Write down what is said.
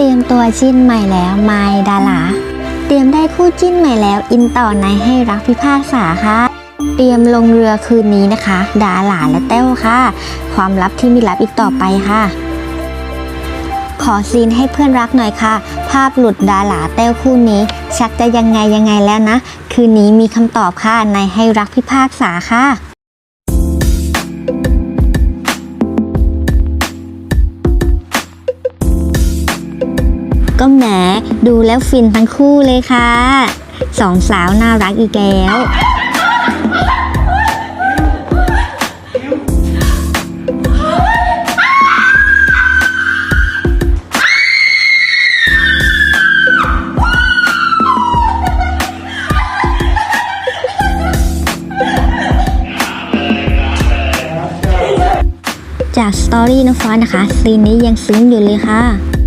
เตรียมตัวจิ้นใหม่แล้วไมดาราเตรียมได้คู่จิ้นใหม่แล้วอินต่อในให้รักพิพากษาค่ะ เตรียมลงเรือคืนนี้นะคะ ดาหลาและแต้วค่ะ ความลับที่ไมีลับอีกต่อไปค่ะ ขอซีนให้เพื่อนรักหน่อยค่ะ ภาพหลุดดาหลาแต้วคู่นี้ ชักจะยังไงยังไงแล้วนะ คืนนี้มีคำตอบค่ะในให้รักพิพากษาค่ะ ก็แหมดูแล้วฟินทั้งคู่เลยค่ะสองสาวน่ารักอีกแล้วจากสตอรี่น้องฟ้านะคะ ซีนนี้ยังซึ้งอยู่เลยค่ะ